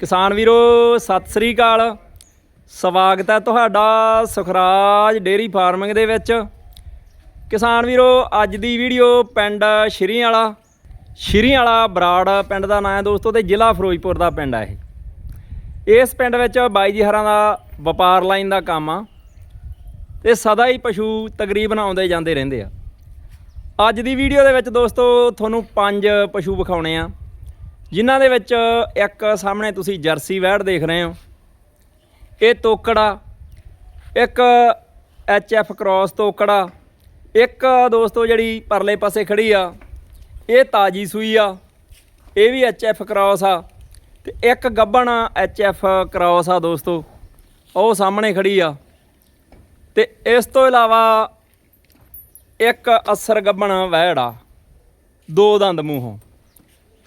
ਕਿਸਾਨ ਵੀਰੋ, ਸਤਿ ਸ੍ਰੀ ਅਕਾਲ। ਸਵਾਗਤ ਹੈ ਤੁਹਾਡਾ ਸੁਖਰਾਜ ਡੇਰੀ ਫਾਰਮਿੰਗ ਦੇ ਵਿੱਚ। ਕਿਸਾਨ ਵੀਰੋ, ਅੱਜ ਦੀ ਵੀਡੀਓ ਪਿੰਡ ਸ਼੍ਰੀ ਵਾਲਾ ਸ਼੍ਰੀ ਵਾਲਾ ਬਰਾੜ ਪਿੰਡ ਦਾ ਨਾਂ ਹੈ ਦੋਸਤੋ, ਤੇ ਜ਼ਿਲ੍ਹਾ ਫਿਰੋਜ਼ਪੁਰ ਦਾ ਪਿੰਡ ਹੈ ਇਹ। ਇਸ ਪਿੰਡ ਵਿੱਚ ਬਾਈ ਜੀ ਹਰਾਂ ਦਾ ਵਪਾਰ ਲਾਈਨ ਦਾ ਕੰਮ ਆ, ਤੇ ਸਦਾ ਹੀ ਪਸ਼ੂ ਤਕਰੀਬਨ ਆਉਂਦੇ ਜਾਂਦੇ ਰਹਿੰਦੇ ਆ। ਅੱਜ ਦੀ ਵੀਡੀਓ ਦੇ ਵਿੱਚ ਦੋਸਤੋ, ਤੁਹਾਨੂੰ ਪੰਜ ਪਸ਼ੂ ਵਿਖਾਉਣੇ ਆ। ਜਿਨ੍ਹਾਂ ਦੇ ਵਿੱਚ ਇੱਕ ਸਾਹਮਣੇ ਤੁਸੀਂ ਜਰਸੀ ਵੈੜ ਦੇਖ ਰਹੇ ਹੋ। ਇਹ ਤੋਕੜਾ, ਇੱਕ ਐਚ ਐਫ ਕ੍ਰਾਸ ਤੋਕੜਾ, ਇੱਕ ਦੋਸਤੋ ਜਿਹੜੀ ਪਰਲੇ ਪਾਸੇ ਖੜੀ ਆ, ਇਹ ਤਾਜੀ ਸੂਈ ਆ, ਇਹ ਵੀ ਐਚ ਐਫ ਕ੍ਰਾਸ ਆ ਤੇ ਇੱਕ ਗੱਬਣ ਐਚ ਐਫ ਕ੍ਰਾਸ ਆ ਦੋਸਤੋ, ਉਹ ਸਾਹਮਣੇ ਖੜੀ ਆ। ਤੇ ਇਸ ਤੋਂ ਇਲਾਵਾ ਇੱਕ ਅਸਰ ਗੱਬਣ ਵਹਿੜ ਆ, ਦੋ ਦੰਦ ਮੂੰਹੋਂ।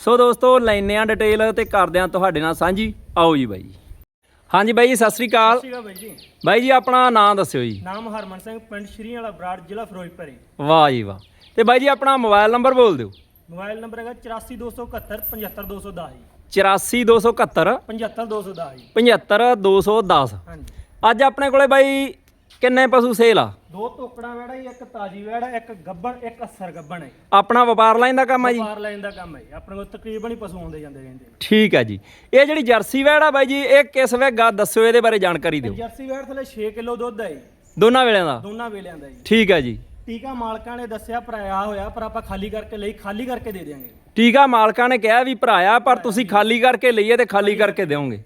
ਸੋ ਦੋਸਤੋ ਲੈਨੇ ਆ ਡਿਟੇਲ ਤੇ ਕਰਦੇ ਆ ਤੁਹਾਡੇ ਨਾਲ ਸਾਂਝੀ। ਆਓ ਜੀ ਬਾਈ। ਜੀ ਹਾਂਜੀ ਬਾਈ ਜੀ ਸਤਿ ਸ੍ਰੀ ਅਕਾਲ। ਸੀਗਾ ਬਾਈ ਜੀ। ਬਾਈ ਜੀ ਆਪਣਾ ਨਾਮ ਦੱਸਿਓ ਜੀ। ਨਾਮ ਹਰਮਨ ਸਿੰਘ ਪਿੰਡ ਸ਼੍ਰੀ ਵਾਲਾ ਬਰਾੜ ਜ਼ਿਲ੍ਹਾ ਫਿਰੋਜ਼ਪੁਰ ਹੈ ਵਾਹ ਜੀ ਵਾਹ। ਤੇ ਬਾਈ ਜੀ ਆਪਣਾ ਮੋਬਾਈਲ ਨੰਬਰ ਬੋਲ ਦਿਓ। ਮੋਬਾਈਲ ਨੰਬਰ ਹੈਗਾ 84271 75210 ਜੀ। 84271 75210 ਜੀ 75210 ਹਾਂਜੀ। ਅੱਜ ਆਪਣੇ ਕੋਲੇ ਬਾਈ ਕਿੰਨੇ ਪਸ਼ੂ ਸੇਲ ਆ? ਦੋ ਟੋਕੜਾ ਵੜਾ ਜੀ ਇੱਕ ਤਾਜੀ ਵੜਾ ਇੱਕ ਗੱਬਣ ਇੱਕ ਅਸਰ ਗੱਬਣ ਹੈ ਆਪਣਾ ਵਪਾਰ ਲਾਈਨ ਦਾ ਕੰਮ ਆ ਜੀ? ਵਪਾਰ ਲਾਈਨ ਦਾ ਕੰਮ ਹੈ ਆਪਣੇ ਕੋਲ ਤਕਰੀਬਨ ਹੀ ਪਸ਼ੂ ਆਉਂਦੇ ਜਾਂਦੇ ਰਹਿੰਦੇ ਨੇ। ਠੀਕ ਹੈ ਜੀ। ਇਹ ਜਿਹੜੀ ਜਰਸੀ ਵੈੜ ਆ ਬਾਈ ਜੀ ਇਹ ਕਿਸ ਵੇਗਾ ਦੱਸਿਓ ਇਹਦੇ ਬਾਰੇ ਜਾਣਕਾਰੀ ਦਿਓ। ਜਰਸੀ ਵੜ ਥਲੇ 6 ਕਿਲੋ ਦੁੱਧ ਹੈ ਦੋਨਾਂ ਵੇਲਿਆਂ ਦਾ? ਦੋਨਾਂ ਵੇਲਿਆਂ ਦਾ ਜੀ। ਠੀਕ ਹੈ ਜੀ। ਟੀਕਾ ਮਾਲਕਾਂ ਨੇ ਦੱਸਿਆ ਭਰਾਇਆ ਹੋਇਆ ਪਰ ਆਪਾਂ ਖਾਲੀ ਕਰਕੇ ਲਈ ਖਾਲੀ ਕਰਕੇ ਦੇ ਦਿਆਂਗੇ। ਟੀਕਾ ਮਾਲਕਾਂ ਨੇ ਕਿਹਾ ਵੀ ਭਰਾਇਆ ਪਰ ਤੁਸੀਂ ਖਾਲੀ ਕਰਕੇ ਲਈਏ ਤੇ ਖਾਲੀ ਕਰਕੇ ਦਿਓਗੇ।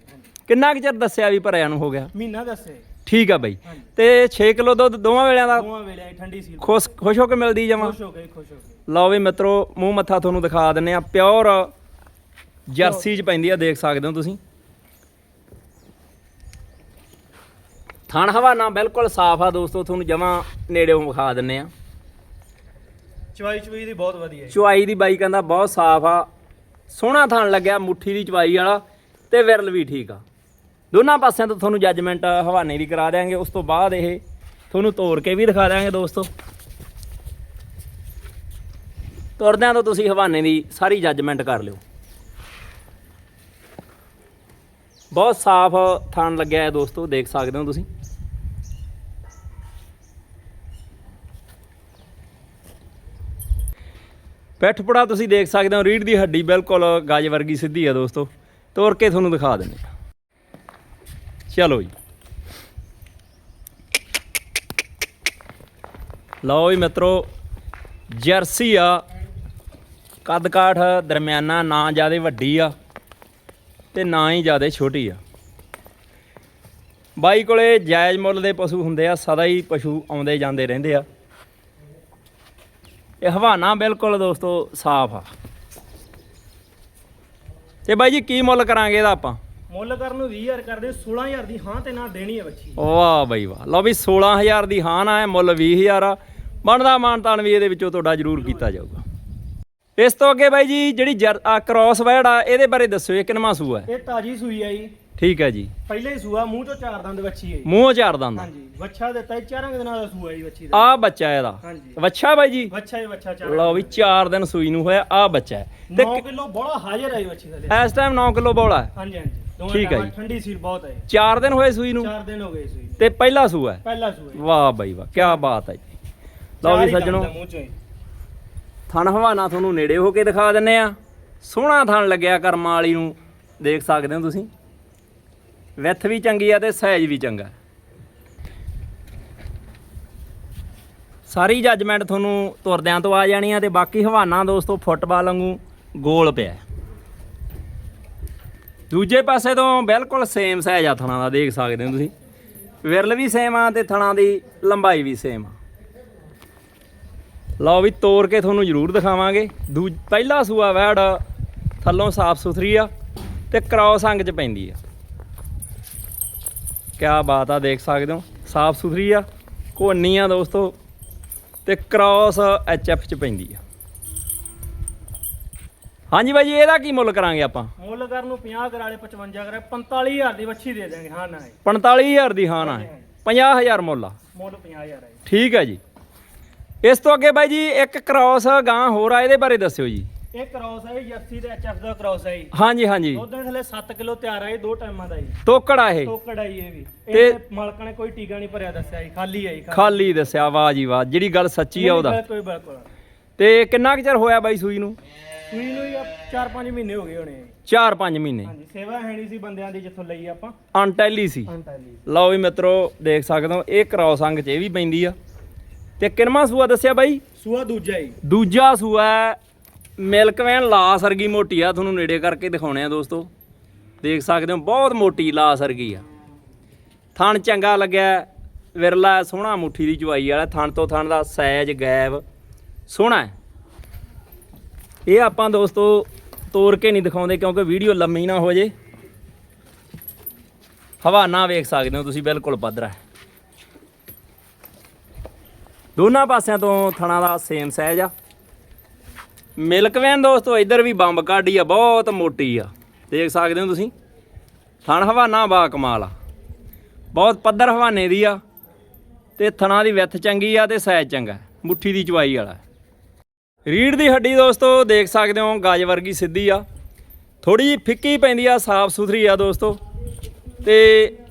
ਕਿੰਨਾ ਕੁ ਚਿਰ ਦੱਸਿਆ ਵੀ ਭਰਿਆ ਨੂੰ ਹੋ ਗਿਆ? ਮਹੀਨਾ ਦੱਸੇ ਠੀਕ ਆ ਬਾਈ। ਹਾਂਜੀ। ਤੇ 6 ਕਿਲੋ ਦੁੱਧ ਦੋਵਾਂ ਵੇਲਿਆਂ ਦਾ? ਦੋਵਾਂ ਵੇਲਿਆਂ 'ਚ ਠੰਡੀ ਸੀ ਖੁਸ਼ ਖੁਸ਼ ਹੋ ਕੇ ਮਿਲਦੀ ਜਮਾ? ਖੁਸ਼ ਹੋ ਗਏ ਖੁਸ਼ ਹੋ ਗਏ ਲਓ ਵੀ ਮਿੱਤਰੋ ਮੂੰਹ ਮੱਥਾ ਤੁਹਾਨੂੰ ਦਿਖਾ ਦਿੰਨੇ ਆ। ਪਿਓਰ ਜਰਸੀ ਚ ਪੈਂਦੀ ਆ ਦੇਖ ਸਕਦੇ ਹੋ ਤੁਸੀਂ। ਥਣ ਹਵਾਨਾ ਬਿਲਕੁਲ ਸਾਫ਼ ਆ ਦੋਸਤੋ ਤੁਹਾਨੂੰ ਜਮਾ ਨੇੜੇੋਂ ਵਿਖਾ ਦਿੰਨੇ ਆ। ਚਵਾਈ ਚਵਾਈ ਦੀ ਬਹੁਤ ਵਧੀਆ ਹੈ ਚੁਆਈ ਦੀ ਬਾਈ ਕਹਿੰਦਾ ਬਹੁਤ ਸਾਫ਼ ਆ। ਸੋਹਣਾ ਥਣ ਲੱਗਿਆ ਮੁੱਠੀ ਦੀ ਚੁਆਈ ਵਾਲਾ ਤੇ ਵਿਰਲ ਵੀ ਠੀਕ ਆ। ਦੋਨਾਂ ਪਾਸਿਆਂ ਤੋਂ ਤੁਹਾਨੂੰ ਜੱਜਮੈਂਟ ਹਵਾਨੇ ਦੀ ਕਰਾ ਦਿਆਂਗੇ। ਉਸ ਤੋਂ ਬਾਅਦ ਇਹ ਤੁਹਾਨੂੰ ਤੋੜ ਕੇ ਵੀ ਦਿਖਾ ਦਿਆਂਗੇ ਦੋਸਤੋ। ਤੁਰਦਿਆਂ ਤੋਂ ਤੁਸੀਂ ਹਵਾਨੇ ਦੀ ਸਾਰੀ ਜੱਜਮੈਂਟ ਕਰ ਲਿਓ। ਬਹੁਤ ਸਾਫ਼ ਥਣ ਲੱਗਿਆ ਹੈ ਦੋਸਤੋ, ਦੇਖ ਸਕਦੇ ਹੋ ਤੁਸੀਂ। ਪਿੱਠ ਪੁੜਾ ਤੁਸੀਂ ਦੇਖ ਸਕਦੇ ਹੋ ਰੀੜ ਦੀ ਹੱਡੀ ਬਿਲਕੁਲ ਗਾਜ ਵਰਗੀ ਸਿੱਧੀ ਹੈ ਦੋਸਤੋ। ਤੋੜ ਕੇ ਤੁਹਾਨੂੰ ਦਿਖਾ ਦਿੰਦੇ ਚਲੋ ਜੀ। ਲਓ ਜੀ ਮਿੱਤਰੋ, ਜਰਸੀ ਆ। ਕੱਦ ਕਾਠ ਦਰਮਿਆਨਾ ਨਾ ਜ਼ਿਆਦਾ ਵੱਡੀ ਆ ਤੇ ਨਾ ਹੀ ਜ਼ਿਆਦਾ ਛੋਟੀ ਆ। ਬਾਈ ਕੋਲੇ ਜਾਇਜ਼ ਮੁੱਲ ਦੇ ਪਸ਼ੂ ਹੁੰਦੇ ਆ, ਸਦਾ ਹੀ ਪਸ਼ੂ ਆਉਂਦੇ ਜਾਂਦੇ ਰਹਿੰਦੇ ਆ। ਇਹ ਹਵਾਨਾ ਬਿਲਕੁਲ ਦੋਸਤੋ ਸਾਫ਼ ਆ। ਤੇ ਬਾਈ ਜੀ, ਕੀ ਮੁੱਲ ਕਰਾਂਗੇ ਇਹਦਾ ਆਪਾਂ? ਮੁੱਲ ਕਰਨ ਨੂੰ 20000 ਕਰਦੇ 16000 ਦੀ ਹਾਂ ਤੇ ਨਾ ਦੇਣੀ ਹੈ ਬੱਚੀ। ਵਾਹ ਬਾਈ ਵਾਹ। ਲਓ ਵੀ 16000 ਦੀ ਹਾਂ ਨਾ ਹੈ ਮੁੱਲ 20000 ਆ। ਬਣਦਾ ਮਾਨਤਾਨ ਵੀ ਇਹਦੇ ਵਿੱਚੋਂ ਤੁਹਾਡਾ ਜ਼ਰੂਰ ਕੀਤਾ ਜਾਊਗਾ। ਇਸ ਤੋਂ ਅੱਗੇ ਬਾਈ ਜੀ ਜਿਹੜੀ ਕ੍ਰਾਸ ਵੈੜ ਆ ਇਹਦੇ ਬਾਰੇ ਦੱਸਿਓ ਇਹ ਕਿੰਨਵਾਂ ਸੂਆ ਹੈ? ਇਹ ਤਾਜੀ ਸੂਈ ਆ ਜੀ। ਠੀਕ ਹੈ ਜੀ। ਪਹਿਲੇ ਹੀ ਸੂਆ ਮੂੰਹ ਤੋਂ ਚਾਰ ਦੰਦ ਬੱਚੀ ਹੈ। ਮੂੰਹ ਝਾੜ ਦੰਦ। ਹਾਂਜੀ ਵੱਛਾ ਦਿੱਤਾ ਜੀ ਚਾਰਾਂ ਦਿਨਾਂ ਦਾ ਸੂਆ ਜੀ ਬੱਚੀ ਦਾ। ਆ ਬੱਚਾ ਇਹਦਾ। ਹਾਂਜੀ। ਵੱਛਾ ਬਾਈ ਜੀ? ਵੱਛਾ ਹੀ ਵੱਛਾ ਚਾਰ ਲਓ ਵੀ 4 ਦਿਨ ਸੂਈ ਨੂੰ ਹੋਇਆ ਆ ਬੱਚਾ ਹੈ। ਤੇ 9 ਕਿਲੋ ਬੜਾ ਹਾਜ਼ਰ ਹੈ ਬੱਚੀ ਦਾ ਇਸ ਟਾਈਮ 9 ਕਿਲੋ ਬੋਲਾ ਹੈ। ਹਾਂਜੀ ਹਾਂਜੀ। ਠੀਕ ਹੈ ਜੀ। ਠੰਡੀ ਸੀਲ ਬਹੁਤ ਹੈ। 4 ਦਿਨ ਹੋਏ ਸੂਈ ਨੂੰ? ਚਾਰ ਦਿਨ ਹੋ ਗਏ ਸੂਈ ਤੇ ਪਹਿਲਾ ਸੂਆ ਹੈ? ਪਹਿਲਾ ਸੂਆ ਜੀ। ਵਾਹ ਬਾਈ ਵਾਹ ਕੀ ਬਾਤ ਹੈ ਜੀ। ਲਓ ਦੰਦ ਸੱਜਣੋ। ਥਣ ਹਵਾਨਾ ਤੁਹਾਨੂੰ ਨੇੜੇ ਹੋ ਕੇ ਦਿਖਾ ਦਿੰਨੇ ਆ। ਸੋਹਣਾ ਥਣ ਲੱਗਿਆ ਕਰਮਾਂ ਵਾਲੀ ਨੂੰ। ਦੇਖ ਸਕਦੇ ਹੋ ਤੁਸੀਂ। ਵਿੱਥ ਵੀ ਚੰਗੀ ਆ ਤੇ ਸਾਈਜ਼ ਵੀ ਚੰਗਾ। ਸਾਰੀ ਜੱਜਮੈਂਟ ਤੁਹਾਨੂੰ ਤੁਰਦਿਆਂ ਤੋਂ ਆ ਜਾਣੀ ਆ ਤੇ ਬਾਕੀ ਹਵਾਨਾ ਦੋਸਤੋ ਫੁੱਟਬਾਲ ਵਾਂਗੂ ਗੋਲ ਪਿਆ। ਦੂਜੇ ਪਾਸੇ ਤੋਂ ਬਿਲਕੁਲ ਸੇਮ ਸਾਈਜ਼ ਆ ਥਣਾਂ ਦਾ, ਦੇਖ ਸਕਦੇ ਹੋ ਤੁਸੀਂ। ਵਿਰਲ ਵੀ ਸੇਮ ਆ ਤੇ ਥਣਾਂ ਦੀ ਲੰਬਾਈ ਵੀ ਸੇਮ ਆ। ਲਓ ਵੀ ਤੋੜ ਕੇ ਤੁਹਾਨੂੰ ਜ਼ਰੂਰ ਦਿਖਾਵਾਂਗੇ। ਦੂ ਪਹਿਲਾ ਸੂਆ ਵੈੜ ਥੱਲੋਂ ਸਾਫ਼ ਸੁਥਰੀ ਆ ਤੇ ਕ੍ਰਾਸ ਅੰਗ ਚ ਪੈਂਦੀ ਆ। ਕਿਆ ਬਾਤ ਆ, ਦੇਖ ਸਕਦੇ ਹੋ, ਸਾਫ਼ ਸੁਥਰੀ ਆ। ਕੋਨੀ ਆ ਦੋਸਤੋ, ਤੇ ਕ੍ਰਾਸ ਐਚਐਫ ਚ ਪੈਂਦੀ ਆ। ਹਾਂਜੀ ਬਾਈ ਜੀ ਇਹਦਾ ਕੀ ਮੁੱਲ ਕਰਾਂਗੇ ਆਪਾਂ? ਮੁੱਲ ਕਰ ਨੂੰ 50 ਕਰਾਲੇ 55 ਕਰਾਲੇ 45000 ਦੀ ਵੱਛੀ ਦੇ ਦੇਾਂਗੇ ਹਾਂ ਨਾ। ਹੈ 45000 ਦੀ ਹਾਂ ਨਾ ਹੈ। 50000 ਮੁੱਲ ਆ। ਮੁੱਲ 50000 ਹੈ ਜੀ। ਠੀਕ ਹੈ ਜੀ। ਇਸ ਤੋਂ ਅੱਗੇ ਬਾਈ ਜੀ ਇੱਕ ਕ੍ਰਾਸ ਗਾਂ ਹੋਰ ਆ ਇਹਦੇ ਬਾਰੇ ਦੱਸਿਓ ਜੀ। ਇਹ ਕ੍ਰਾਸ ਹੈ ਜਰਸੀ ਤੇ ਐਚਐਫ ਦਾ ਕ੍ਰਾਸ ਹੈ ਜੀ। ਹਾਂਜੀ ਹਾਂਜੀ। ਉਦੋਂ ਥਲੇ 7 ਕਿਲੋ ਤਿਆਰ ਹੈ ਦੋ ਟਾਈਮਾਂ ਦਾ ਜੀ। ਤੋਕੜ ਆ ਇਹ। ਟੋਕੜ ਆਈ ਇਹ ਵੀ। ਤੇ- ਇਹ ਮਾਲਕਾਂ ਨੇ ਕੋਈ ਟੀਕਾ ਨਹੀਂ ਭਰਿਆ ਦੱਸਿਆ ਜੀ ਖਾਲੀ ਹੈ ਜੀ ਖਾਲੀ। ਦੱਸਿਆ ਵਾਹ ਜੀ ਵਾਹ। ਜਿਹੜੀ ਗੱਲ ਸੱਚੀ ਆ ਉਹਦਾ। ਕੋਈ ਬਿਲਕੁਲ। ਤੇ ਕਿੰਨਾ ਕੁ ਚਿਰ ਹੋਇਆ ਬਾਈ ਸੂਈ ਨੂੰ? ਸੂਈ ਨੂੰ ਹੀ 4-5 ਮਹੀਨੇ ਹੋ ਗਏ ਹੋਣੇ। ਜੀ। 4-5 ਮਹੀਨੇ। ਹਾਂਜੀ ਸੇਵਾ ਹੈ ਨਹੀਂ ਸੀ ਬੰਦਿਆਂ ਦੀ ਜਿੱਥੋਂ ਲਈ ਆਪਾਂ। ਅਨਟੈਲੀ ਸੀ। ਅੰਟਾਲੀ ਲਓ ਵੀ ਮਿੱਤਰੋ ਦੇਖ ਸਕਦੇ ਹੋ ਇਹ ਕ੍ਰਾਸ ਅੰਗ ਚ ਇਹ ਵੀ ਪੈਂਦੀ ਆ। ਤੇ ਕਿਨਮਾ ਸੂਆ ਦੱਸਿਆ ਬਾਈ? ਸੂਆ ਦੂਜਾ ਹੀ। ਦੂਜਾ ਸੂਆ ਮਿਲਕ ਵੈਨ ਲਾ ਸਰਗੀ ਮੋਟੀ ਆ ਤੁਹਾਨੂੰ ਨੇੜੇ ਕਰਕੇ ਦਿਖਾਉਣੇ ਆ ਦੋਸਤੋ। ਦੇਖ ਸਕਦੇ ਹੋ ਬਹੁਤ ਮੋਟੀ ਲਾ ਸਰਗੀ ਆ। ਥਣ ਚੰਗਾ ਲੱਗਿਆ ਵਿਰਲਾ ਸੋਹਣਾ ਮੁੱਠੀ ਦੀ ਚੁਆਈ ਵਾਲਾ ਥਣ ਤੋਂ ਥਣ ਦਾ ਸਾਈਜ਼ ਗੈਬ। ਸੋਹਣਾ ਹੈ। ਇਹ ਆਪਾਂ ਦੋਸਤੋ ਤੋੜ ਕੇ ਨਹੀਂ ਦਿਖਾਉਂਦੇ ਕਿਉਂਕਿ ਵੀਡੀਓ ਲੰਮੀ ਨਾ ਹੋ ਜੇ। ਹਵਾਨਾ ਵੇਖ ਸਕਦੇ ਹੋ ਤੁਸੀਂ, ਬਿਲਕੁਲ ਪੱਧਰਾ ਦੋਨਾਂ ਪਾਸਿਆਂ ਤੋਂ ਥਣਾ ਦਾ ਸੇਮ ਸਾਈਜ਼ ਆ। ਮਿਲਕ ਵੈਨ ਦੋਸਤੋ, ਇੱਧਰ ਵੀ ਬੰਬ ਕਾਢੀ ਆ, ਬਹੁਤ ਮੋਟੀ ਆ। ਦੇਖ ਸਕਦੇ ਹੋ ਤੁਸੀਂ, ਥਣ ਹਵਾਨਾ ਬਾ ਕਮਾਲ ਆ। ਬਹੁਤ ਪੱਧਰ ਹਵਾਨੇ ਦੀ ਆ ਤੇ ਥਣਾ ਦੀ ਵਿੱਥ ਚੰਗੀ ਆ ਤੇ ਸਾਈਜ਼ ਚੰਗਾ ਮੁੱਠੀ ਦੀ ਚਵਾਈ ਵਾਲਾ ਰੀੜ ਦੀ ਹੱਡੀ ਦੋਸਤੋ ਦੇਖ ਸਕਦੇ ਹੋ ਗਾਜ ਵਰਗੀ ਸਿੱਧੀ ਆ। ਥੋੜੀ ਜਿਹੀ ਫਿੱਕੀ ਪੈਂਦੀ ਆ ਸਾਫ਼ ਸੁਥਰੀ ਆ ਦੋਸਤੋ। ਤੇ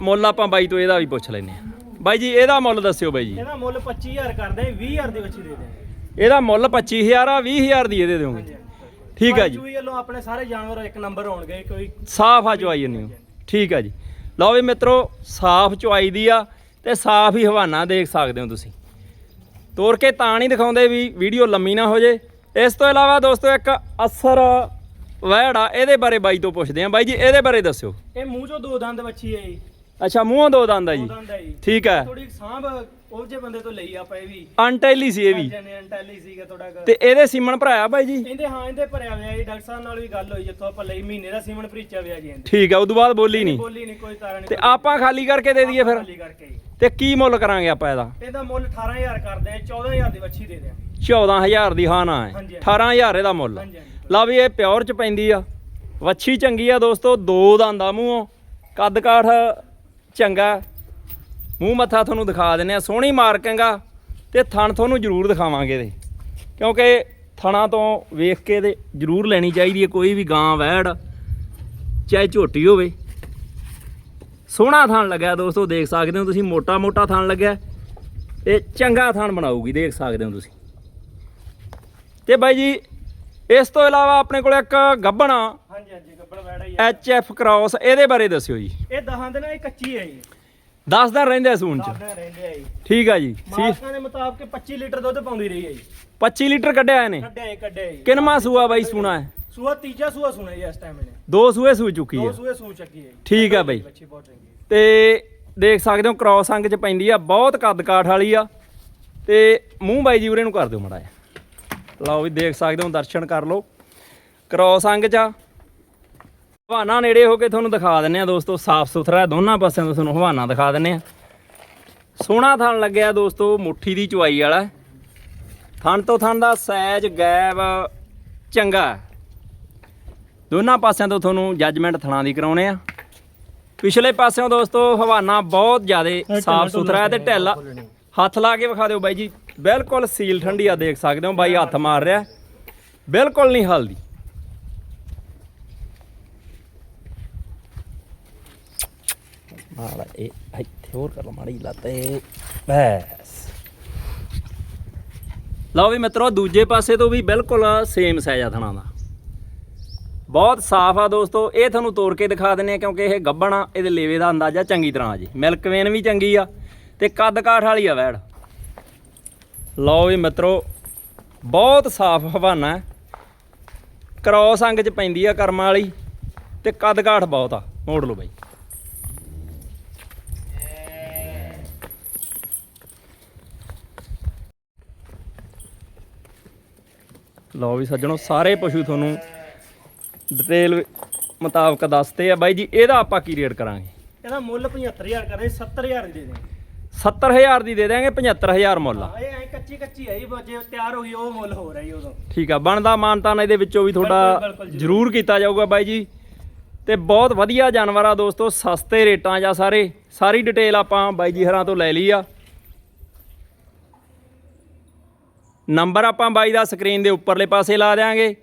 ਮੁੱਲ ਆਪਾਂ ਬਾਈ ਤੋਂ ਇਹਦਾ ਵੀ ਪੁੱਛ ਲੈਨੇ ਆ ਬਾਈ ਜੀ ਇਹਦਾ ਮੁੱਲ ਦੱਸਿਓ ਬਾਈ ਜੀ। ਇਹਦਾ ਮੁੱਲ 25000 ਕਰਦੇ 20000 ਦੀ ਵੱਛੀ ਦੇ ਦੇਾਂਗੇ ਇਹਦਾ ਮੁੱਲ 25000 ਆ 20000 ਦੀ ਇਹਦੇ ਦਿਓਗੇ ਠੀਕ ਆ ਜੀ। ਚੂਈ ਵੱਲੋਂ ਆਪਣੇ ਸਾਰੇ ਜਾਨਵਰ ਇੱਕ ਨੰਬਰ ਹੋਣਗੇ ਕੋਈ ਸਾਫ਼ ਆ ਚਵਾਈ ਜੰਨੀ ਠੀਕ ਆ ਜੀ। ਲਓ ਵੀ ਮਿੱਤਰੋ ਸਾਫ਼ ਚਵਾਈ ਦੀ ਆ ਤੇ ਸਾਫ਼ ਹੀ ਹਵਾਨਾ ਦੇਖ ਸਕਦੇ ਹੋ ਤੁਸੀਂ। ਤੋੜ ਕੇ ਤਾਂ ਨਹੀਂ ਦਿਖਾਉਂਦੇ ਵੀ ਵੀਡੀਓ ਲੰਮੀ ਨਾ ਹੋ ਜੇ। ਇਸ ਤੋਂ ਇਲਾਵਾ ਦੋਸਤੋ, ਇੱਕ ਅਸਰ ਵਹਿੜ ਆ ਇਹਦੇ ਬਾਰੇ ਬਾਈ ਤੋਂ ਪੁੱਛਦੇ ਆ ਬਾਈ ਜੀ, ਇਹਦੇ ਬਾਰੇ ਦੱਸਿਓ। ਇਹ ਮੂੰਹ ਚੋਂ ਦੋ ਦੰਦ ਵੱਛੀ ਹੈ ਜੀ ਅੱਛਾ ਮੂੰਹੋਂ ਦੋ ਦੰਦ ਆ ਜੀ। ਦੰਦ ਹੈ ਜੀ। ਠੀਕ ਹੈ ਥੋੜੀ ਸਾਂਭ ਉਹ ਜੇ ਬੰਦੇ ਤੋਂ ਲਈ ਆਪਾਂ ਇਹ ਵੀ। ਅਨਟੈਲੀ ਸੀ ਇਹ ਵੀ। ਜਨੇ ਅੰਟੈਲੀ ਸੀਗਾ ਥੋੜਾ ਤੇ ਇਹਦੇ ਸੀਮਨ ਭਰਾਇਆ ਬਾਈ ਜੀ? ਇਹਦੇ ਹਾਂ ਇਹਦੇ ਭਰਿਆ ਹੋਇਆ ਜੀ। ਡਾਕਟਰ ਸਾਹਿਬ ਨਾਲ ਵੀ ਗੱਲ ਹੋਈ ਜਿੱਥੋਂ ਆਪਾਂ ਲਈ ਮਹੀਨੇ ਦਾ ਸੀਮਨ ਭਰੀਚਾ ਵਿਆ ਜੀ ਠੀਕ ਆ ਉਦੋਂ ਬਾਅਦ ਬੋਲੀ ਨਹੀਂ ਬੋਲੀ ਨਹੀਂ ਕੋਈ ਤਾਰਾ ਨਹੀਂ। ਤੇ ਆਪਾਂ ਖਾਲੀ ਕਰਕੇ ਦੇ ਦਈਏ ਫਿਰ? ਖਾਲੀ ਕਰਕੇ ਤੇ ਕੀ ਮੁੱਲ ਕਰਾਂਗੇ ਆਪਾਂ ਇਹਦਾ? ਇਹਦਾ ਮੁੱਲ 18000 ਕਰਦੇ ਆ 14000 ਦੀ ਵੱਛੀ ਦੇ ਦਿਆਂਗੇ 14000 ਦੀ ਹਾਂ ਨਾ ਹੈ। ਹਾਂਜੀ, 18000 ਇਹਦਾ ਮੁੱਲ ਹਾਂਜੀ ਹਾਂਜੀ ਲਾ ਵੀ ਇਹ ਪਿਓਰ ਚ ਪੈਂਦੀ ਆ। ਵੱਛੀ ਚੰਗੀ ਆ ਦੋਸਤੋ ਦੋ ਦੰਦਾਂ ਮੂੰਹੋਂ। ਕੱਦ ਕਾਠ ਚੰਗਾ। ਮੂੰਹ ਮੱਥਾ ਤੁਹਾਨੂੰ ਦਿਖਾ ਦਿੰਨੇ ਆ ਸੋਹਣੀ ਮਾਰਕਿੰਗ ਆ ਤੇ ਥਣ ਤੁਹਾਨੂੰ ਜ਼ਰੂਰ ਦਿਖਾਵਾਂਗੇ ਇਹਦੇ। ਕਿਉਂਕਿ ਥਣਾ ਤੋਂ ਵੇਖ ਕੇ ਤੇ ਜ਼ਰੂਰ ਲੈਣੀ ਚਾਹੀਦੀ ਹੈ। ਕੋਈ ਵੀ ਗਾਂ, ਵੈੜ, ਚਾਹੇ ਝੋਟੀ ਹੋਵੇ। ਸੋਹਣਾ ਥਣ ਲੱਗਿਆ ਦੋਸਤੋ, ਦੇਖ ਸਕਦੇ ਹੋ ਤੁਸੀਂ। ਮੋਟਾ ਮੋਟਾ ਥਣ ਲੱਗਿਆ। ਇਹ ਚੰਗਾ ਥਣ ਬਣਾਊਗੀ, ਦੇਖ ਸਕਦੇ ਹੋ ਤੁਸੀਂ। ਤੇ ਬਾਈ ਜੀ, ਇਸ ਤੋਂ ਇਲਾਵਾ ਆਪਣੇ ਕੋਲ ਇੱਕ ਗੱਭਣਾ ਹਾਂਜੀ ਹਾਂਜੀ ਗੱਬੜ ਵੈੜਾ ਹੀ ਆ। ਐਚ ਐਫ ਕ੍ਰਾਸ ਇਹਦੇ ਬਾਰੇ ਦੱਸਿਓ ਜੀ। ਇਹ ਦਹਾਂ ਦੇ ਨਾਲ ਇਹ ਕੱਚੀ ਹੈ ਜੀ। 10 ਦਿਨ ਰਹਿੰਦੇ ਆ ਸੂਣ ਚ? ਸਾਡਾ ਰਹਿੰਦੇ ਆ ਜੀ। ਠੀਕ ਆ ਜੀ। ਸੀ ਮਾਲਕਾਂ ਦੇ ਮੁਤਾਬਕ 25 ਲੀਟਰ ਦੁੱਧ ਪਾਉਂਦੀ ਰਹੀ ਹੈ ਜੀ। 25 ਲੀਟਰ ਕੱਢਿਆ ਇਹਨੇ? ਕੱਢਿਆ ਜੀ ਕੱਢਿਆ ਜੀ। ਕਿਨਮਾ ਸੂਆ ਬਾਈ ਸੂਣਾ ਹੈ? ਸੂਆ ਤੀਜਾ ਸੂਆ ਸੁਣਾ ਜੀ ਇਸ ਟਾਈਮ ਇਹਨੇ। ਦੋ ਸੂਏ ਸੂ ਚੁੱਕੀ ਦੋ ਸੂਏ ਸੂ ਚੱਕੀ ਹੈ ਜੀ। ਠੀਕ ਆ ਬਾਈ। ਬੱਚੀ ਬਹੁਤ ਚੰਗੀ ਹੈ। ਤੇ ਦੇਖ ਸਕਦੇ ਹੋ ਕ੍ਰਾਸ ਅੰਗ ਚ ਪੈਂਦੀ ਆ ਬਹੁਤ ਕੱਦ ਕਾਠ ਵਾਲੀ ਆ। ਤੇ ਮੂੰਹ ਬਾਈ ਜੀ ਉਰੇ ਨੂੰ ਕਰ ਦਿਓ ਮੜਾ ਲਓ ਵੀ ਦੇਖ ਸਕਦੇ ਹੋ ਦਰਸ਼ਨ ਕਰ ਲਓ। ਕ੍ਰਾਸ ਅੰਗ ਚ ਆ। ਹਵਾਨਾ ਨੇੜੇ ਹੋ ਕੇ ਤੁਹਾਨੂੰ ਦਿਖਾ ਦਿੰਨੇ ਆ ਦੋਸਤੋ ਸਾਫ਼ ਸੁਥਰਾ ਹੈ, ਦੋਨਾਂ ਪਾਸਿਆਂ ਤੋਂ ਤੁਹਾਨੂੰ ਹਵਾਨਾ ਦਿਖਾ ਦਿੰਨੇ ਆ। ਸੋਹਣਾ ਥਣ ਲੱਗਿਆ ਦੋਸਤੋ ਮੁੱਠੀ ਦੀ ਚੁਆਈ ਵਾਲਾ। ਥਣ ਤੋਂ ਥਣ ਦਾ ਸਾਈਜ਼ ਗੈਬ ਚੰਗਾ। ਦੋਨਾਂ ਪਾਸਿਆਂ ਤੋਂ ਤੁਹਾਨੂੰ ਜੱਜਮੈਂਟ ਥਣਾ ਦੀ ਕਰਾਉਣੇ ਆ। ਪਿਛਲੇ ਪਾਸਿਓਂ ਦੋਸਤੋ ਹਵਾਨਾ ਬਹੁਤ ਜ਼ਿਆਦਾ ਸਾਫ਼ ਸੁਥਰਾ ਹੈ ਤੇ ਢਿੱਲ ਹੱਥ ਲਾ ਕੇ ਵਿਖਾ ਦਿਓ ਬਾਈ ਜੀ ਬਿਲਕੁਲ ਸੀਲ ਠੰਡੀ ਆ ਦੇਖ ਸਕਦੇ ਹੋ ਬਾਈ ਹੱਥ ਮਾਰ ਰਿਹਾ ਬਿਲਕੁਲ ਨਹੀਂ ਹਲਦੀ। ਮਾੜਾ ਇਹ ਇੱਥੇ ਹੋਰ ਕਰ ਮਾੜੀ ਲੱਤ ਬਸ ਲਓ ਵੀ ਮਿੱਤਰੋ, ਦੂਜੇ ਪਾਸੇ ਤੋਂ ਵੀ ਬਿਲਕੁਲ ਸੇਮ ਸਾਈਜ਼ ਆ ਥਣਾ ਦਾ। ਬਹੁਤ ਸਾਫ਼ ਆ ਦੋਸਤੋ, ਇਹ ਤੁਹਾਨੂੰ ਤੋੜ ਕੇ ਦਿਖਾ ਦਿੰਨੇ ਆ ਕਿਉਂਕਿ ਇਹ ਗੱਬਣ ਆ, ਇਹਦੇ ਲੇਵੇ ਦਾ ਅੰਦਾਜ਼ਾ ਚੰਗੀ ਤਰ੍ਹਾਂ ਆ ਜੀ। ਮਿਲਕ ਵੇਨ ਵੀ ਚੰਗੀ ਆ ਤੇ ਕੱਦ ਕਾਠ ਵਾਲੀ ਆ ਵੈੜ। ਲਓ ਵੀ ਮਿੱਤਰੋ, ਬਹੁਤ ਸਾਫ਼ ਹਵਾਨਾ ਹੈ। ਕ੍ਰੋਸ ਅੰਗ ਚ ਪੈਂਦੀ ਆ ਕਰਮਾਂ ਵਾਲੀ ਤੇ ਕੱਦ ਕਾਠ ਬਹੁਤ ਆ। ਮੋੜ ਲਓ ਬਾਈ। ਲਓ ਵੀ ਸੱਜਣੋ ਸਾਰੇ ਪਸ਼ੂ ਤੁਹਾਨੂੰ ਡਿਟੇਲ ਮੁਤਾਬਕ ਦੱਸਦੇ ਆ। ਬਾਈ ਜੀ ਇਹਦਾ ਆਪਾਂ ਕੀ ਰੇਟ ਕਰਾਂਗੇ? ਇਹਦਾ ਮੁੱਲ 75000 ਕਰੇ 70000 ਦੇ ਦੇ 70000 ਦੀ ਦੇ ਦਿਆਂਗੇ 75000 ਮੁੱਲ ਆ। ਇਹ ਐ ਕੱਚੀ ਕੱਚੀ ਹੈ ਜੀ ਜੇ ਤਿਆਰ ਹੋ ਗਈ ਉਹ ਮੁੱਲ ਹੋ ਰਿਹਾ ਜੀ ਉਦੋਂ। ਠੀਕ ਆ ਬਣਦਾ ਮਾਨਤਾਨ ਇਹਦੇ ਵਿੱਚੋਂ ਵੀ ਤੁਹਾਡਾ ਜੀ। ਜ਼ਰੂਰ ਕੀਤਾ ਜਾਊਗਾ ਬਾਈ ਜੀ। ਤੇ ਬਹੁਤ ਵਧੀਆ ਜਾਨਵਰ ਆ ਦੋਸਤੋ ਸਸਤੇ ਰੇਟਾਂ ਆ ਸਾਰੇ। ਸਾਰੀ ਡਿਟੇਲ ਆਪਾਂ ਬਾਈ ਜੀ ਹਰਾਂ ਤੋਂ ਲੈ ਲਈ ਆ। ਨੰਬਰ ਆਪਾਂ ਬਾਈ ਦਾ ਸਕਰੀਨ ਦੇ ਉੱਪਰਲੇ ਪਾਸੇ ਲਾ ਦਿਆਂਗੇ।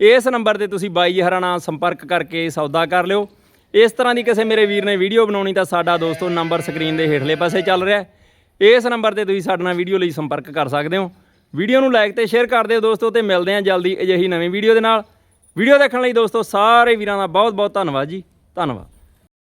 ਇਸ ਨੰਬਰ ਤੇ ਤੁਸੀਂ ਬਾਈ ਜੀ ਹਰਾਂ ਨਾਲ ਸੰਪਰਕ ਕਰਕੇ ਸੌਦਾ ਕਰ ਲਿਓ। ਇਸ ਤਰ੍ਹਾਂ ਦੀ ਕਿਸੇ ਮੇਰੇ ਵੀਰ ਨੇ ਵੀਡੀਓ ਬਣਾਉਣੀ ਤਾਂ ਸਾਡਾ ਦੋਸਤੋ ਨੰਬਰ ਸਕਰੀਨ ਦੇ ਹੇਠਲੇ ਪਾਸੇ ਚੱਲ ਰਿਹਾ ਇਸ ਨੰਬਰ ਤੇ ਤੁਸੀਂ ਸਾਡੇ ਨਾਲ ਵੀਡੀਓ ਲਈ ਸੰਪਰਕ ਕਰ ਸਕਦੇ ਹੋ। ਵੀਡੀਓ ਨੂੰ ਲਾਈਕ ਤੇ ਸ਼ੇਅਰ ਕਰ ਦਿਓ ਦੋਸਤੋ ਤੇ ਮਿਲਦੇ ਹਾਂ ਜਲਦੀ ਅਜਿਹੀ ਨਵੀਂ ਵੀਡੀਓ ਦੇ ਨਾਲ। ਵੀਡੀਓ ਦੇਖਣ ਲਈ ਦੋਸਤੋ ਸਾਰੇ ਵੀਰਾਂ ਦਾ ਬਹੁਤ ਬਹੁਤ ਧੰਨਵਾਦ ਜੀ। ਧੰਨਵਾਦ।